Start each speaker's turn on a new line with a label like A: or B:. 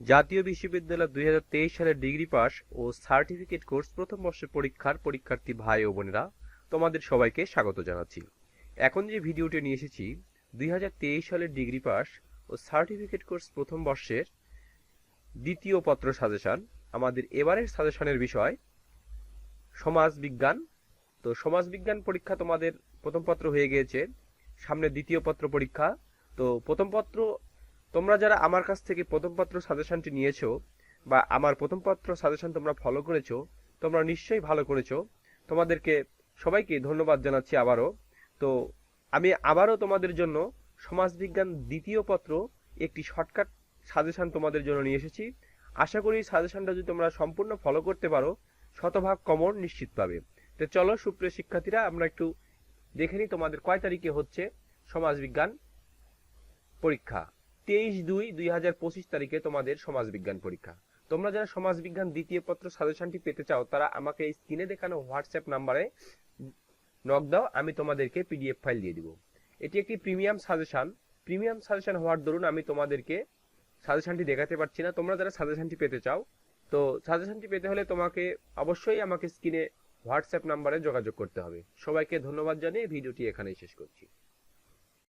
A: জাতীয় বিশ্ববিদ্যালয় দুই হাজার তেইশ সালের ডিগ্রি পাস ও সার্টিফিকেট কোর্স প্রথম বর্ষের পরীক্ষার পরীক্ষার্থী ভাই ও বোনেরা তোমাদের সবাইকে স্বাগত জানাচ্ছি। এখন যে ভিডিওটি নিয়ে এসেছি, দুই হাজার তেইশ সালের ডিগ্রি পাস ও সার্টিফিকেট কোর্স প্রথম বর্ষের দ্বিতীয় পত্র সাজেশন, আমাদের এবারের সাজেশনের বিষয় সমাজ বিজ্ঞান। তো সমাজ বিজ্ঞান পরীক্ষা তোমাদের প্রথম পত্র হয়ে গিয়েছে, সামনে দ্বিতীয় পত্র পরীক্ষা। তো প্রথম পত্র তোমরা যারা আমার কাছ থেকে প্রথম পত্র সাজেশনটি নিয়েছো, বা আমার প্রথম পত্র সাজেশন তোমরা ফলো করেছ, তোমরা নিশ্চয়ই ভালো করেছ। তোমাদেরকে সবাইকে ধন্যবাদ জানাচ্ছি আবারও। তো আমি আবারও তোমাদের জন্য সমাজবিজ্ঞান দ্বিতীয় পত্র একটি শর্টকাট সাজেশন তোমাদের জন্য নিয়ে এসেছি। আশা করি সাজেশনটা যদি তোমরা সম্পূর্ণ ফলো করতে পারো, শতভাগ কমন নিশ্চিত পাবে। তো চলো, সুপ্রিয় শিক্ষার্থীরা, আমরা একটু দেখে নিই তোমাদের কয় তারিখে হচ্ছে সমাজবিজ্ঞান পরীক্ষা। তেইশ দুই দুই হাজার পঁচিশ তারিখে তোমাদের সমাজবিজ্ঞান পরীক্ষা। তোমরা যারা সমাজবিজ্ঞান দ্বিতীয় পত্র সাজেশনটি পেতে চাও, তারা আমাকে এই স্ক্রিনে দেখানো হোয়াটসঅ্যাপ নাম্বারে নক দাও, আমি তোমাদেরকে পিডিএফ ফাইল দিয়ে দিব। এটি একটি প্রিমিয়াম সাজেশন। প্রিমিয়াম সাজেশন হওয়ার দরুন আমি তোমাদেরকে সাজেশনটি দেখাতে পারছি না। তোমরা যারা সাজেশনটি পেতে চাও, তো সাজেশনটি পেতে হলে তোমাকে অবশ্যই আমাকে স্ক্রিনে হোয়াটসঅ্যাপ নাম্বারে যোগাযোগ করতে হবে। সবাইকে ধন্যবাদ জানিয়ে ভিডিওটি এখানেই শেষ করছি।